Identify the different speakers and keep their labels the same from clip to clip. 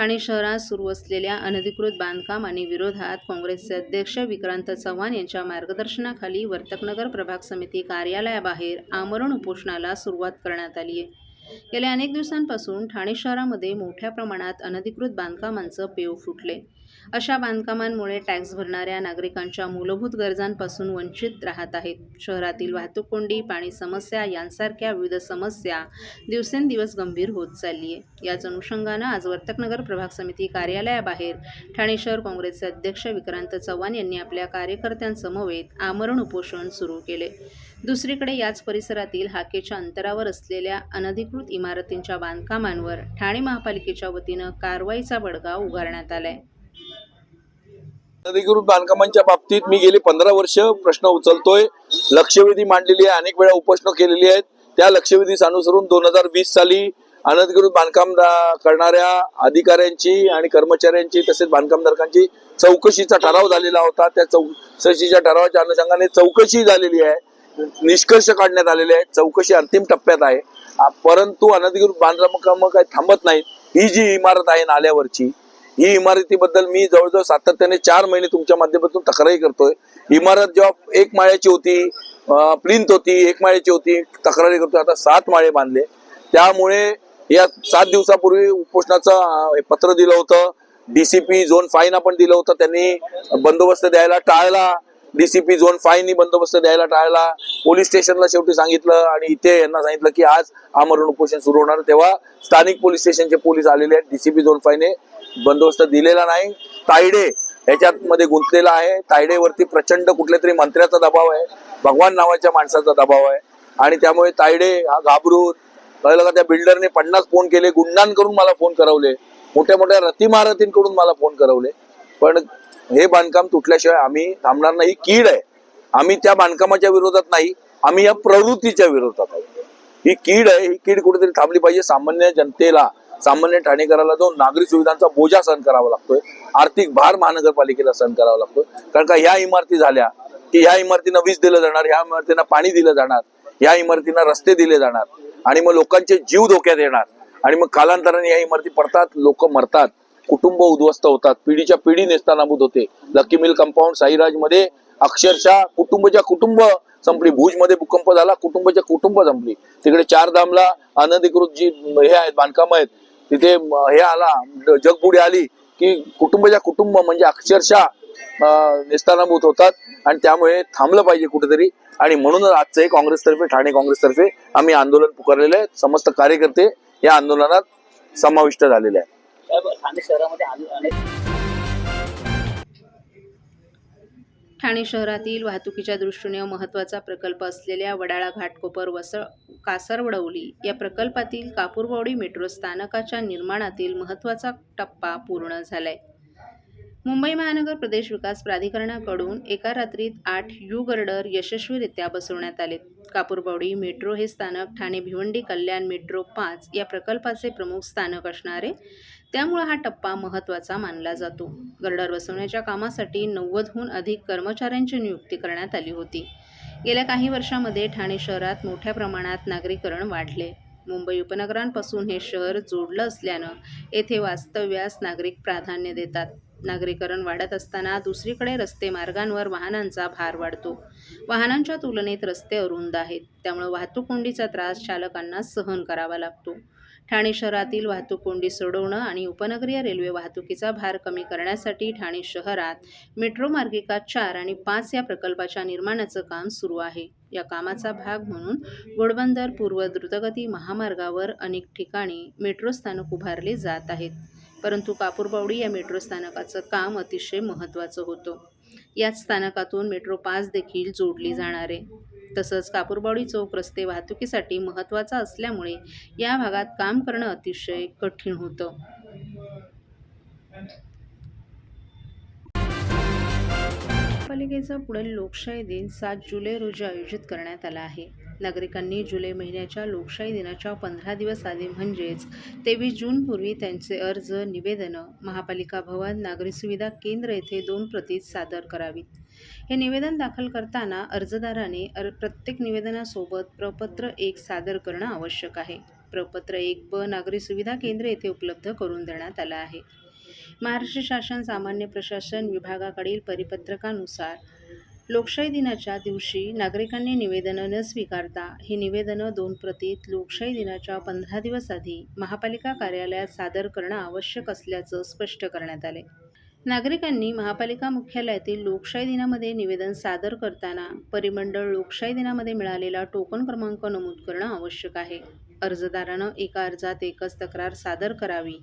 Speaker 1: ठाणे शहरात सुरू असलेल्या अनधिकृत बांधकाम आणि विरोधात काँग्रेसचे अध्यक्ष विक्रांत चव्हाण यांच्या मार्गदर्शनाखाली वर्तकनगर प्रभाग समिती कार्यालयाबाहेर आमरण उपोषणाला सुरुवात करण्यात आली आहे. गेल्या अनेक दिवसांपासून ठाणे शहरामध्ये मोठ्या प्रमाणात अनधिकृत बांधकामांचं पेव फुटले. अशा बांधकामांमुळे टॅक्स भरणाऱ्या नागरिकांच्या मूलभूत गरजांपासून वंचित राहत आहेत. शहरातील वाहतूक कोंडी पाणी समस्या यांसारख्या विविध समस्या दिवसेंदिवस गंभीर होत चालली आहे याच अनुषंगानं आज वर्तकनगर प्रभाग समिती कार्यालयाबाहेर ठाणे शहर काँग्रेसचे अध्यक्ष विक्रांत चव्हाण यांनी आपल्या कार्यकर्त्यांसमवेत आमरण उपोषण सुरू केले. दुसरीकडे याच परिसरातील हाकेच्या अंतरावर असलेल्या अनधिकृत इमारतींच्या बांधकामांवर ठाणे महापालिकेच्या वतीनं कारवाईचा बडगा उगारण्यात आलाय.
Speaker 2: नदीकृत बांधकामांच्या बाबतीत मी गेली पंधरा वर्ष प्रश्न उचलतोय. लक्षवेधी मांडलेली आहे अनेक वेळा उपोषण केलेली आहेत. त्या लक्षवेधीस अनुसरून दोन हजार वीस साली अनधिकृत बांधकाम करणाऱ्या अधिकाऱ्यांची आणि कर्मचाऱ्यांची तसेच बांधकामधारकांची चौकशीचा ठराव झालेला होता. त्या चौकशीच्या ठरावाच्या अनुषंगाने चौकशी झालेली आहे. निष्कर्ष काढण्यात आलेले आहेत. चौकशी अंतिम टप्प्यात आहे. परंतु अनधिकृत बांधकाम काही थांबत नाहीत. ही जी इमारत आहे नाल्यावरची ही इमारतीबद्दल मी जवळजवळ सातत्याने चार महिने तुमच्या माध्यमातून तक्रारी करतोय. इमारत जेव्हा एक माळ्याची होती प्लिंत होती एक माळ्याची होती तक्रारी करतोय. आता सात माळे बांधले. त्यामुळे या सात दिवसापूर्वी उपोषणाचं पत्र दिलं होतं. डीसीपी झोन फाईन आपण दिलं होतं. त्यांनी बंदोबस्त द्यायला टाळला डीसीपी झोन फाईननी बंदोबस्त द्यायला टाळला पोलीस स्टेशनला शेवटी सांगितलं आणि इथे यांना सांगितलं की आज आमरण उपोषण सुरू होणार. तेव्हा स्थानिक पोलीस स्टेशनचे पोलीस आलेले आहेत. डीसीपी झोन फाईने बंदोबस्त दिलेला नाही. तायडे ह्याच्यात मध्ये गुंतलेला आहे. तायडेवरती प्रचंड कुठल्या तरी मंत्र्याचा दबाव आहे. भगवान नावाच्या माणसाचा दबाव आहे. आणि त्यामुळे तायडे हा घाबरून कळलं का त्या बिल्डरने पन्नास फोन केले गुंडांकडून मला फोन करवले. मोठ्या मोठ्या रतिमारतींकडून मला फोन करवले. पण हे बांधकाम तुटल्याशिवाय आम्ही थांबणार नाही. कीड आहे. आम्ही त्या बांधकामाच्या विरोधात नाही. आम्ही या प्रवृत्तीच्या विरोधात आहे ही कीड आहे. ही कीड कुठेतरी थांबली पाहिजे. सामान्य जनतेला सामान्य ठाणेकराला जो नागरी सुविधांचा बोजा सहन करावा लागतोय आर्थिक भार महानगरपालिकेला सहन करावा लागतो कारण का ह्या इमारती झाल्या की ह्या इमारतींना वीज दिलं जाणार ह्या इमारतींना पाणी दिलं जाणार ह्या इमारतींना रस्ते दिले जाणार आणि मग लोकांचे जीव धोक्यात येणार आणि मग कालांतराने या इमारती पडतात लोक मरतात. कुटुंब उद्ध्वस्त होतात. पिढीच्या पिढी नेस्तानाबूत होते. लकी मिल कंपाऊंड साईराजमध्ये अक्षरशः कुटुंबच्या कुटुंब संपली. भुजमध्ये भूकंप झाला कुटुंबच्या कुटुंब संपली. तिकडे चार धामला अनधिकृत जी हे आहेत बांधकाम आहेत तिथे हे आला जग पुढे आली की कुटुंबच्या कुटुंब म्हणजे अक्षरशः अं, नेस्तानाभूत होतात आणि त्यामुळे थांबलं पाहिजे कुठेतरी. आणि म्हणूनच आजचं काँग्रेसतर्फे ठाणे काँग्रेसतर्फे आम्ही आंदोलन पुकारलेलं आहे. समस्त कार्यकर्ते या आंदोलनात समाविष्ट झालेले आहेत.
Speaker 3: ठाणे शहरामध्ये अनेक
Speaker 1: ठाणे शहरातील वाहतुकीच्या दृष्टीने महत्त्वाचा प्रकल्प असलेल्या वडाळा घाटकोपर वस कासरवडवली या प्रकल्पातील कापूरबावडी मेट्रो स्थानकाच्या निर्माणातील महत्त्वाचा टप्पा पूर्ण झालाय. मुंबई महानगर प्रदेश विकास प्राधिकरणाकडून एका रात्रीत आठ यू गर्डर यशस्वीरित्या बसवण्यात आले. कापूरबावडी मेट्रो हे स्थानक ठाणे भिवंडी कल्याण मेट्रो पाच या प्रकल्पाचे प्रमुख स्थानक असणारे त्यामुळे हा टप्पा महत्त्वाचा मानला जातो. गर्डर बसवण्याच्या कामासाठी नव्वदहून अधिक कर्मचाऱ्यांची नियुक्ती करण्यात आली होती. गेल्या काही वर्षामध्ये ठाणे शहरात मोठ्या प्रमाणात नागरीकरण वाढले. मुंबई उपनगरांपासून हे शहर जोडलं असल्यानं येथे वास्तव्यास नागरिक प्राधान्य देतात. नागरीकरण वाढत असताना दुसरीकडे रस्ते मार्गांवर वाहनांचा भार वाढतो. वाहनांच्या तुलनेत रस्ते अरुंद आहेत. त्यामुळे वाहतूक कोंडीचा त्रास चालकांना सहन करावा लागतो. ठाणे शहरातील वाहतूक कोंडी सोडवणं आणि उपनगरीय रेल्वे वाहतुकीचा भार कमी करण्यासाठी ठाणे शहरात मेट्रो मार्गिका चार आणि पाच या प्रकल्पाच्या निर्माणाचं काम सुरू आहे. या कामाचा भाग म्हणून घोडबंदर पूर्व द्रुतगती महामार्गावर अनेक ठिकाणी मेट्रो स्थानक उभारले जात आहेत. परंतु कापूरबावडी या मेट्रो स्थानकाचं काम अतिशय महत्त्वाचं होतं. याच स्थानकातून मेट्रो पाच देखील जोडली जाणार आहे. तसंच कापूरबावडी चौक रस्ते वाहतुकीसाठी महत्त्वाचा असल्यामुळे या भागात काम करणं अतिशय कठीण होतं. पालिकेचा पुढील लोकशाही दिन सात जुलै रोजी आयोजित करण्यात आला आहे. नागरिकांनी जुलै महिन्याच्या लोकशाही दिनाच्या पंधरा दिवस आधी म्हणजेच तेवीस जूनपूर्वी त्यांचे अर्ज निवेदनं महापालिका भवन नागरी सुविधा केंद्र येथे दोन प्रतीत सादर करावीत. हे निवेदन दाखल करताना अर्जदाराने अर प्रत्येक निवेदनासोबत प्रपत्र एक सादर करणं आवश्यक आहे. प्रपत्र एक ब नागरी सुविधा केंद्र येथे उपलब्ध करून देण्यात आलं आहे. महाराष्ट्र शासन सामान्य प्रशासन विभागाकडील परिपत्रकानुसार लोकशाही दिनाच्या दिवशी नागरिकांनी निवेदनं न स्वीकारता ही निवेदनं दोन प्रतीत लोकशाही दिनाच्या पंधरा दिवस आधी महापालिका कार्यालयात सादर करणं आवश्यक असल्याचं स्पष्ट करण्यात आले. नागरिकांनी महापालिका मुख्यालयातील लोकशाही दिनामध्ये निवेदन सादर करताना परिमंडळ लोकशाही दिनामध्ये मिळालेला टोकन क्रमांक नमूद करणं आवश्यक आहे. अर्जदारानं एका अर्जात एकच तक्रार सादर करावी.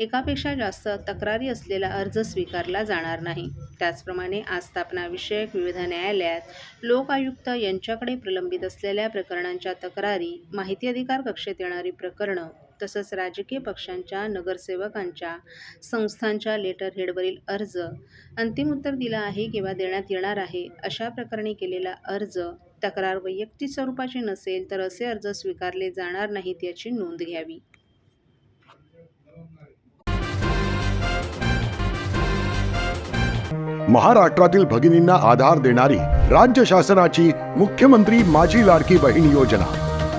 Speaker 1: एकापेक्षा जास्त तक्रारी असलेला अर्ज स्वीकारला जाणार नाही. त्याचप्रमाणे आस्थापना विषयक विविध न्यायालयात लोक आयुक्त यांच्याकडे प्रलंबित असलेल्या प्रकरणांच्या तक्रारी माहिती अधिकार कक्षेत येणारी प्रकरणं तसंच राजकीय पक्षांच्या नगरसेवकांच्या संस्थांच्या लेटर हेडवरील अर्ज अंतिम उत्तर दिला आहे किंवा देण्यात येणार आहे अशा प्रकरणी केलेला अर्ज तक्रार वैयक्तिक स्वरूपाची नसेल तर असे अर्ज स्वीकारले जाणार नाहीत याची नोंद घ्यावी.
Speaker 4: महाराष्ट्रातील भगिनींना आधार देणारी राज्य शासनाची मुख्यमंत्री माझी लाडकी बहीण योजना.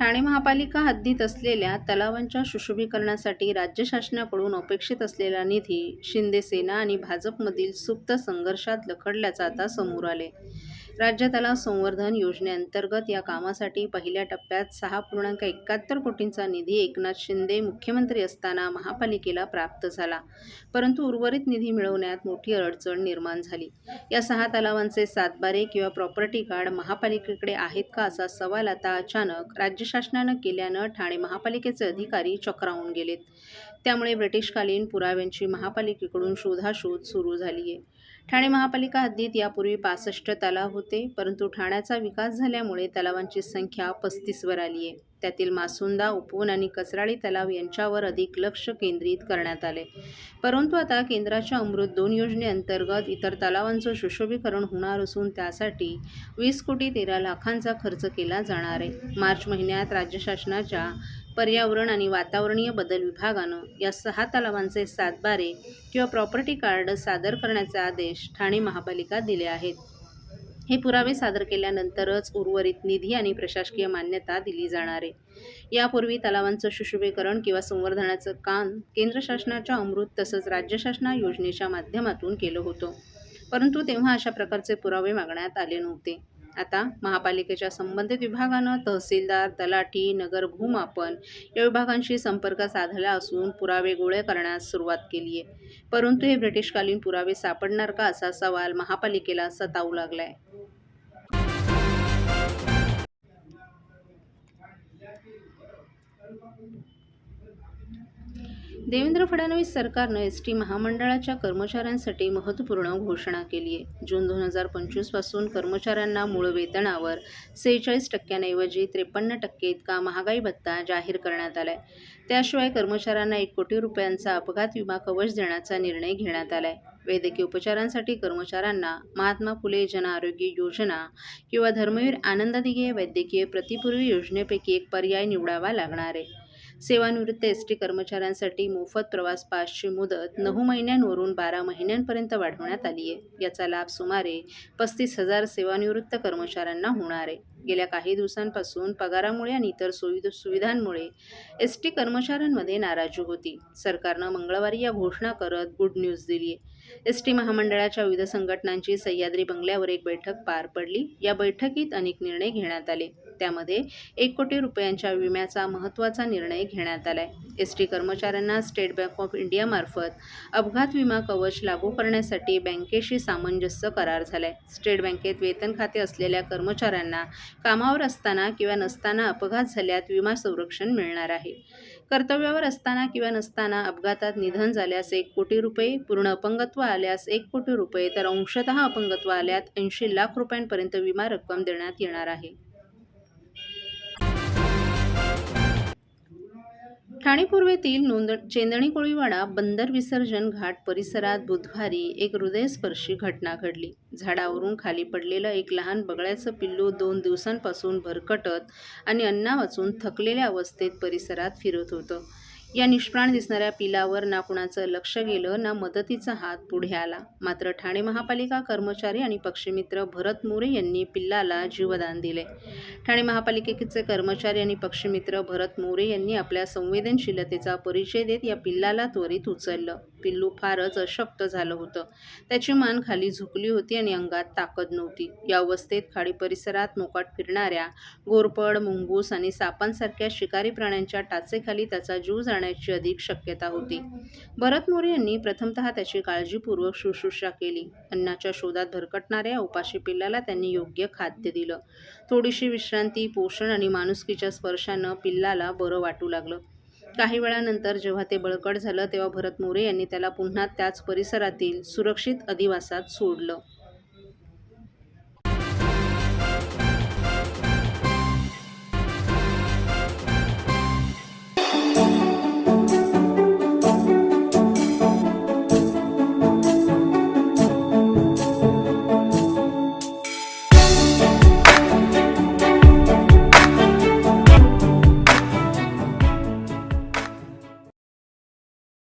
Speaker 1: ठाणे महापालिका हद्दीत असलेल्या तलावांच्या सुशोभीकरणासाठी राज्य शासनाकडून अपेक्षित असलेला निधी शिंदे सेना आणि भाजपमधील सुप्त संघर्षात लखडल्याचं आता समोर आले राज्य तलाव संवर्धन योजनेअंतर्गत या कामासाठी पहिल्या टप्प्यात सहा पूर्णांक एकाहत्तर कोटींचा निधी एकनाथ शिंदे मुख्यमंत्री असताना महापालिकेला प्राप्त झाला. परंतु उर्वरित निधी मिळवण्यात मोठी अडचण निर्माण झाली. या सहा तलावांचे सातबारे किंवा प्रॉपर्टी कार्ड महापालिकेकडे आहेत का असा सवाल आता अचानक राज्य शासनानं केल्यानं ठाणे महापालिकेचे अधिकारी चक्रावून गेलेत. त्यामुळे ब्रिटिशकालीन पुराव्यांची महापालिकेकडून शोधाशोध सुरू झाली आहे ठाणे महापालिका हद्दीत यापूर्वी पासष्ट तलाव होते परंतु ठाण्याचा विकास झाल्यामुळे तलावांची संख्या पस्तीसवर आली आहे त्यातील मासुंदा उपवन आणि कचराळी तलाव यांच्यावर अधिक लक्ष केंद्रित करण्यात आले. परंतु आता केंद्राच्या अमृत दोन योजनेअंतर्गत इतर तलावांचं सुशोभीकरण होणार असून त्यासाठी वीस कोटी तेरा लाखांचा खर्च केला जाणार आहे. मार्च महिन्यात राज्य शासनाच्या पर्यावरण आणि वातावरणीय बदल विभागानं या सहा तलावांचे सातबारे किंवा प्रॉपर्टी कार्ड सादर करण्याचे आदेश ठाणे महापालिका दिले आहेत. हे पुरावे सादर केल्यानंतरच उर्वरित निधी आणि प्रशासकीय मान्यता दिली जाणार आहे. यापूर्वी तलावांचं सुशोभीकरण किंवा संवर्धनाचं काम केंद्र शासनाच्या अमृत तसंच राज्य शासना योजनेच्या माध्यमातून केलं होतं. परंतु तेव्हा अशा प्रकारचे पुरावे मागण्यात आले नव्हते. आता महापालिकेच्या संबंधित विभागानं तहसीलदार तलाठी नगर भूमापन या विभागांशी संपर्क साधला असून पुरावे गोळे करण्यास सुरुवात केली आहे. परंतु हे ब्रिटिशकालीन पुरावे सापडणार का असा सवाल महापालिकेला सतावू लागलाय. देवेंद्र फडणवीस सरकारनं एस टी महामंडळाच्या कर्मचाऱ्यांसाठी महत्त्वपूर्ण घोषणा केली आहे. जून दोन हजार पंचवीसपासून कर्मचाऱ्यांना मूळ वेतनावर सेहेचाळीस टक्क्यांऐवजी त्रेपन्न टक्के इतका महागाई भत्ता जाहीर करण्यात आला आहे त्याशिवाय कर्मचाऱ्यांना एक कोटी रुपयांचा अपघात विमा कवच देण्याचा निर्णय घेण्यात आला आहे वैद्यकीय उपचारांसाठी कर्मचाऱ्यांना महात्मा फुले जन आरोग्य योजना किंवा धर्मवीर आनंददिघे वैद्यकीय प्रतिपूर्वी योजनेपैकी एक पर्याय निवडावा लागणार आहे. सेवानिवृत्त एस टी कर्मचाऱ्यांसाठी मोफत प्रवास पासची मुदत नऊ महिन्यांवरून बारा महिन्यांपर्यंत वाढवण्यात आली आहे याचा लाभ सुमारे पस्तीस हजार सेवानिवृत्त कर्मचाऱ्यांना होणार आहे. गेल्या काही दिवसांपासून पगारामुळे आणि इतर सुविध सुविधांमुळे एस टी कर्मचाऱ्यांमध्ये नाराजी होती. सरकारनं मंगळवारी या घोषणा करत गुड न्यूज दिली आहे एस टी महामंडळाच्या विविध संघटनांची सह्याद्री बंगल्यावर एक बैठक पार पडली. या बैठकीत अनेक निर्णय घेण्यात आले. त्यामध्ये एक कोटी रुपयांच्या विम्याचा महत्त्वाचा निर्णय घेण्यात आलाय. एस टी कर्मचाऱ्यांना स्टेट बँक ऑफ इंडियामार्फत अपघात विमा कवच लागू करण्यासाठी बँकेशी सामंजस्य करार झालाय. स्टेट बँकेत वेतन खाते असलेल्या कर्मचाऱ्यांना कामावर असताना किंवा नसताना अपघात झाल्यात विमा संरक्षण मिळणार आहे. कर्तव्यावर असताना किंवा नसताना अपघातात निधन झाल्यास एक कोटी रुपये पूर्ण अपंगत्व आल्यास एक कोटी रुपये तर अंशतः अपंगत्व आल्यात ऐंशी लाख रुपयांपर्यंत विमा रक्कम देण्यात येणार आहे. ठाणे पूर्वेतील नोंद चेंदणी कोळीवाडा बंदर विसर्जन घाट परिसरात बुधवारी एक हृदयस्पर्शी घटना घडली. झाडावरून खाली पडलेलं एक लहान बगळ्याचं पिल्लू दोन दिवसांपासून भरकटत आणि अन्ना वाचून थकलेल्या अवस्थेत परिसरात फिरत होतं. या निष्प्राण दिसणाऱ्या पिलावर ना कुणाचं लक्ष गेलं ना मदतीचा हात पुढे आला. मात्र ठाणे महापालिका कर्मचारी आणि पक्षीमित्र भरत मोरे यांनी पिल्लाला जीवदान दिले. ठाणे महापालिकेचे कर्मचारी आणि पक्षीमित्र भरत मोरे यांनी आपल्या संवेदनशीलतेचा परिचय देत या पिल्लाला त्वरित उचललं. पिल्लू फारच अशक्त झालं होतं. त्याची मान खाली झुकली होती आणि अंगात ताकद नव्हती. या अवस्थेत खाडी परिसरात मोकाट फिरणाऱ्या गोरपड मुंगूस आणि सापांसारख्या शिकारी प्राण्यांच्या टाचेखाली त्याचा जीव जाण्याची अधिक शक्यता होती. भरत मोरे यांनी प्रथमतः त्याची काळजीपूर्वक शुश्रूषा केली. अन्नाच्या शोधात भरकटणाऱ्या उपाशी पिल्लाला त्यांनी योग्य खाद्य दिलं. थोडीशी विश्रांती पोषण आणि माणुसकीच्या स्पर्शानं पिल्लाला बरं वाटू लागलं. काही वेळानंतर जेव्हा ते बळकट झालं तेव्हा भरत मोरे यांनी त्याला पुन्हा त्याच परिसरातील सुरक्षित अधिवासात सोडलं.